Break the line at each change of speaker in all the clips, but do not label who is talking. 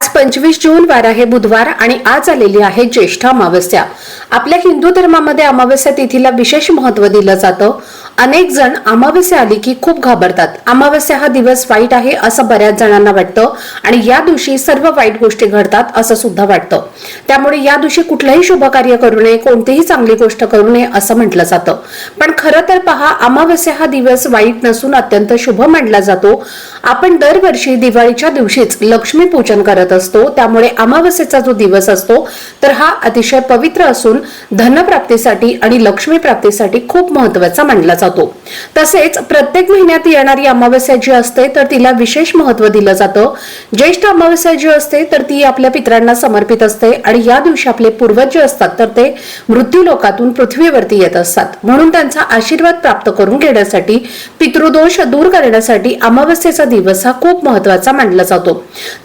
आज पंचवीस जून वार आहे बुधवार आणि आज आलेली आहे ज्येष्ठ अमावस्या. आपल्या हिंदू धर्मामध्ये अमावस्या तिथीला विशेष महत्त्व दिलं जातं. अनेक जण अमावस्या आली की खूप घाबरतात. अमावस्या हा दिवस वाईट आहे असं बऱ्याच जणांना वाटतं आणि या दिवशी सर्व वाईट गोष्टी घडतात असं सुद्धा वाटतं. त्यामुळे या दिवशी कुठलंही शुभ कार्य करू नये कोणतीही चांगली गोष्ट करू नये असं म्हटलं जातं. पण खरं तर पहा अमावस्या हा दिवस वाईट नसून अत्यंत शुभ मानला जातो. आपण दरवर्षी दिवाळीच्या दिवशीच लक्ष्मी पूजन करत असतो. त्यामुळे अमावस्येचा जो दिवस असतो तर हा अतिशय पवित्र असून धनप्राप्तीसाठी आणि लक्ष्मी प्राप्तीसाठी खूप महत्त्वाचा मानला जातो. तसेच प्रत्येक महिन्यात येणारी अमावस्या जी असते तर तिला विशेष महत्त्व दिलं जातं. ज्येष्ठ अमावस्या जी असते तर ती आपल्या पितरांना समर्पित असते आणि या दिवशी आपले पूर्वज जे असतात तर ते मृत्यू लोकातून पृथ्वीवरती येत असतात. म्हणून त्यांचा आशीर्वाद प्राप्त करून घेण्यासाठी पितृदोष दूर करण्यासाठी अमावस्येचा दिवस हा खूप महत्त्वाचा मानला जातो.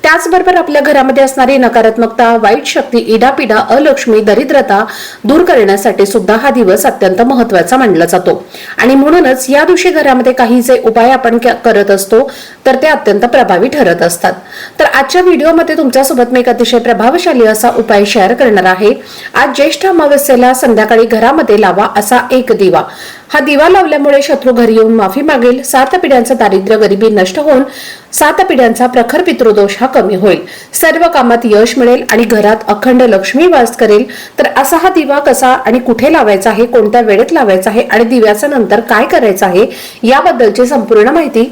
त्याचबरोबर आपल्या घरामध्ये असणारी नकारात्मकता वाईट शक्ती इडापिडा अलक्ष्मी दरिद्रता दूर करण्यासाठी सुद्धा हा दिवस अत्यंत महत्त्वाचा मानला जातो. आणि म्हणूनच या दिवशी घरामध्ये काही जे उपाय आपण करत असतो तर ते अत्यंत प्रभावी ठरत असतात. तर आजच्या व्हिडिओमध्ये तुमच्यासोबत मी एक अतिशय प्रभावशाली असा उपाय शेअर करणार आहे. आज ज्येष्ठ अमावस्येला संध्याकाळी घरामध्ये लावा असा एक दिवा. हा दिवा लावल्यामुळे शत्रू घरी येऊन माफी मागेल. सात पिढ्यांचं दारिद्र्य गरिबी नष्ट होऊन सात पिढ्यांचा प्रखर पितृदोष हा कमी होईल. सर्व कामात यश मिळेल आणि घरात अखंड लक्ष्मी वास करेल. तर असा हा दिवा कसा आणि कुठे लावायचा आहे कोणत्या वेळेत लावायचा आहे आणि दिव्याचा नंतर काय करायचं आहे याबद्दलची संपूर्ण माहिती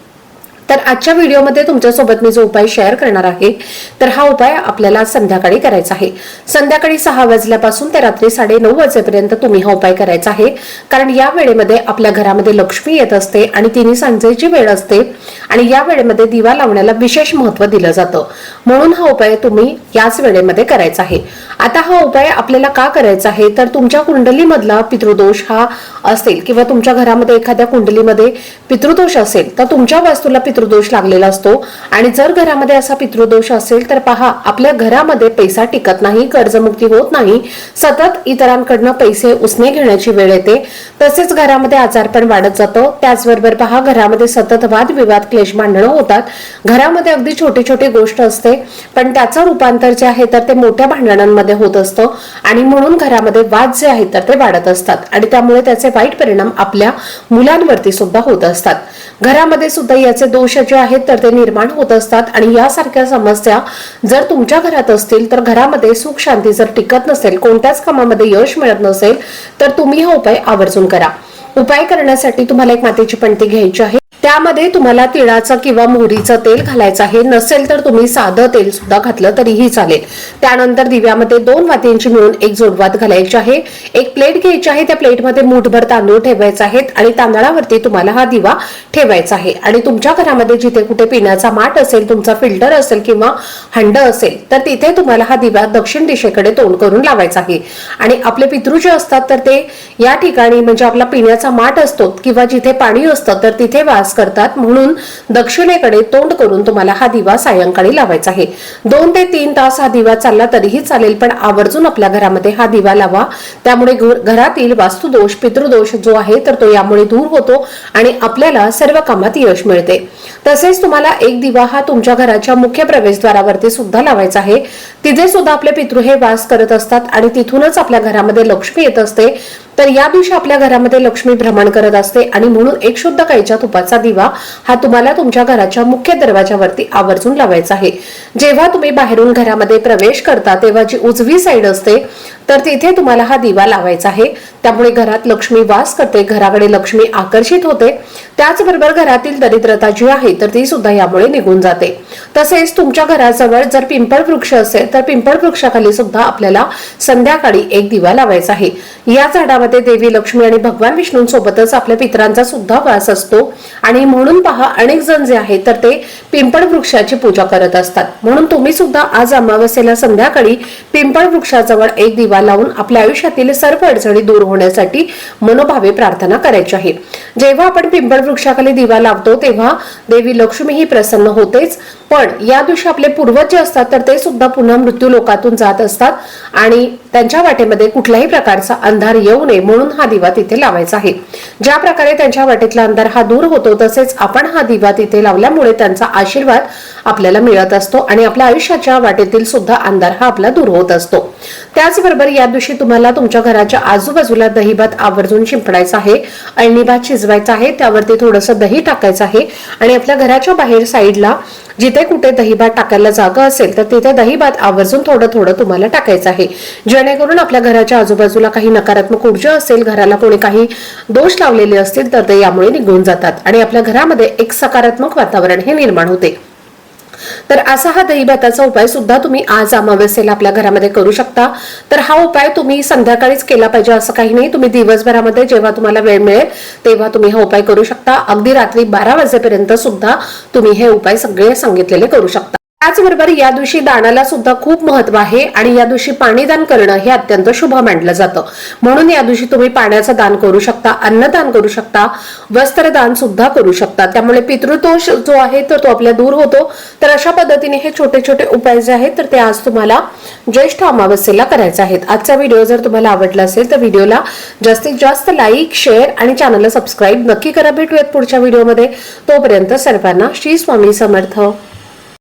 तर आजच्या व्हिडिओमध्ये तुमच्यासोबत मी जो उपाय शेअर करणार आहे तर हा उपाय आपल्याला संध्याकाळी करायचा आहे. संध्याकाळी सहा वाजल्यापासून ते रात्री साडे नऊ वाजेपर्यंत तुम्ही हा उपाय करायचा आहे. कारण या वेळेमध्ये आपल्या घरामध्ये लक्ष्मी येत असते आणि तिन्ही सांजेची वेळ असते आणि या वेळेमध्ये दिवा लावण्याला विशेष महत्त्व दिलं जातं. म्हणून हा उपाय तुम्ही याच वेळेमध्ये करायचा आहे. आता हा उपाय आपल्याला का करायचा आहे? तर तुमच्या कुंडलीमधला पितृदोष हा असेल किंवा तुमच्या घरामध्ये एखाद्या कुंडलीमध्ये पितृदोष असेल तर तुमच्या वास्तूला पितृदोष लागलेला असतो. आणि जर घरामध्ये असा पितृदोष असेल तर पहा आपल्या घरामध्ये पैसा टिकत नाही कर्जमुक्ती होत नाही. सतत इतरांकडनं पैसे उसने घेण्याची वेळ येते. तसेच घरामध्ये आजारपण वाढत जातं. त्याचबरोबर पहा घरामध्ये सतत वादविवाद क्लेश भांडणं होतात. घरामध्ये अगदी छोटी छोटी गोष्ट असते पण त्याचं रूपांतर जे आहे तर ते मोठ्या भांडणांमध्ये होत असतं. आणि म्हणून घरामध्ये वाद जे आहेत तर ते वाढत असतात. आणि त्यामुळे त्याचे वाईट परिणाम आपल्या मुलांवरती सुद्धा होत असतात. घरामध्ये सुद्धा याचे दोष जे आहेत तर ते निर्माण होत असतात. आणि यासारख्या समस्या जर तुमच्या घरात असतील तर घरामध्ये सुख शांती जर टिकत नसेल कोणत्याच कामामध्ये यश मिळत नसेल तर तुम्ही हा उपाय आवर्जून करा. उपाय करण्यासाठी तुम्हाला एक मातीची पणती घ्यायची आहे. त्यामध्ये तुम्हाला तिळाचं किंवा मोहरीचं तेल घालायचं आहे. नसेल तर तुम्ही साधं तेल सुद्धा घातलं तरीही चालेल. त्यानंतर दिव्यामध्ये दोन वातींची मिळून एक जोडवात घालायची आहे. एक प्लेट घ्यायची आहे. त्या प्लेटमध्ये मूठभर तांदूळ ठेवायचा आहेत आणि तांदळावरती तुम्हाला हा दिवा ठेवायचा आहे. आणि तुमच्या घरामध्ये जिथे कुठे पिण्याचा माठ असेल तुमचा फिल्टर असेल किंवा हंड असेल तर तिथे तुम्हाला हा दिवा दक्षिण दिशेकडे तोंड करून लावायचा आहे. आणि आपले पितृ जे असतात तर ते या ठिकाणी म्हणजे आपला पिण्याचा माठ असतो किंवा जिथे पाणी असतं तर तिथे वास करतात. म्हणून दक्षिणेकडे तोंड करून तुम्हाला हा दिवा सायंकाळी लावायचा आहे. दोन ते तीन तास हा दिवा चालला तरीही चालेल पण आवर्जून आपल्या घरामध्ये हा दिवा लावा. त्यामुळे घरातील वास्तुदोष पितृदोष जो आहे तर तो यामुळे दूर होतो आणि आपल्याला सर्व कामात यश मिळते. तसेच तुम्हाला एक दिवा हा तुमच्या घराच्या मुख्य प्रवेशद्वारावरती सुद्धा लावायचा आहे. तिथे सुद्धा आपले पितृ हे वास करत असतात आणि तिथूनच आपल्या घरामध्ये लक्ष्मी येत असते.
तर या दिवशी आपल्या घरामध्ये लक्ष्मी भ्रमण करत असते आणि म्हणून एक शुद्ध गाईच्या तुपाचा दिवा हा तुम्हाला तुमच्या घराच्या मुख्य दरवाजावरती आवर्जून लावायचा आहे. जेव्हा तुम्ही बाहेरून घरामध्ये प्रवेश करता तेव्हा जी उजवी साईड असते तर तिथे तुम्हाला हा दिवा लावायचा आहे. त्यामुळे घरात लक्ष्मी वास करते घराकडे लक्ष्मी आकर्षित होते. त्याचबरोबर घरातील दरिद्रता जी आहे तर ती सुद्धा यामुळे निघून जाते. तसेच तुमच्या घराजवळ जर पिंपळ वृक्ष असेल तर पिंपळ वृक्षाखाली सुद्धा आपल्याला संध्याकाळी एक दिवा लावायचा आहे. या झाडामध्ये देवी लक्ष्मी आणि भगवान विष्णूंसोबतच आपल्या पितरांचा सुद्धा वास असतो. आणि म्हणून पहा अनेक जण जे आहेत तर ते पिंपळ वृक्षाची पूजा करत असतात. म्हणून तुम्ही सुद्धा आज अमावस्येला संध्याकाळी पिंपळ वृक्षाजवळ एक दिवा लावून आपल्या आयुष्यातील सर्व अडचणी दूर होण्यासाठी मनोभावे प्रार्थना करायची आहे. जेव्हा आपण पिंपळ वृक्षाखाली दिवा लावतो तेव्हा देवी लक्ष्मी ही प्रसन्न होतेच. पण या दिवशी आपले पूर्वज जे असतात तर ते सुद्धा पुन्हा मृत्यू लोकातून जात असतात. आणि त्यांच्या वाटेमध्ये कुठल्याही प्रकारचा अंधार येऊ नये म्हणून हा दिवा तिथे लावायचा आहे. ज्या प्रकारे त्यांच्या वाटेतला अंधार हा दूर होतो तसेच आपण हा दिवा तिथे लावल्यामुळे त्यांचा आशीर्वाद आपल्याला मिळत असतो आणि आपल्या आयुष्याच्या वाटेतील सुद्धा अंधार हा आपला दूर होत असतो. त्याचबरोबर या दिवशी तुम्हाला तुमच्या घराच्या आजूबाजूला दहीभात आवर्जून शिंपडायचा आहे अळणी भात शिजवायचा आहे त्यावरती थोडंसं दही टाकायचं आहे आणि आपल्या घराच्या बाहेर साईडला जिथे कुठे दहीभात टाकायला जागा असेल तर तिथे दहीभात आवर्जून थोडं थोडं तुम्हाला टाकायचं आहे. जेणेकरून आपल्या घराच्या आजूबाजूला काही नकारात्मक ऊर्जा असेल घराला कोणी काही दोष लावलेले असतील तर ते यामुळे निघून जातात आणि आपल्या घरामध्ये एक सकारात्मक वातावरण हे निर्माण होते. तर असा हा दहीभाताचा उपाय सुद्धा तुम्ही आज अमावस्येला आपल्या घरामध्ये करू शकता. तर हा उपाय तुम्ही संध्याकाळीच केला पाहिजे असं काही नाही. तुम्ही दिवसभरामध्ये जेव्हा तुम्हाला वेळ मिळेल तेव्हा तुम्ही हा उपाय करू शकता. अगदी रात्री बारा वाजेपर्यंत सुद्धा तुम्ही हे उपाय सगळे सांगितलेले करू शकता. त्याचबरोबर या दिवशी दानाला सुद्धा खूप महत्त्व आहे आणि या दिवशी पाणी दान करणं हे अत्यंत शुभ मानलं जातं. म्हणून या दिवशी तुम्ही पाण्याचं दान करू शकता अन्नदान करू शकता वस्त्रदान सुद्धा करू शकता. त्यामुळे पितृदोष जो आहे तर तो आपल्या दूर होतो. तर अशा पद्धतीने हे छोटे छोटे उपाय जे आहेत तर ते आज तुम्हाला ज्येष्ठ अमावस्येला करायचे आहेत. आजचा व्हिडिओ जर तुम्हाला आवडला असेल तर व्हिडिओला जास्तीत जास्त लाईक शेअर आणि चॅनलला सबस्क्राईब नक्की करा. भेटूयात पुढच्या व्हिडिओमध्ये. तोपर्यंत सर्वांना श्री स्वामी समर्थ.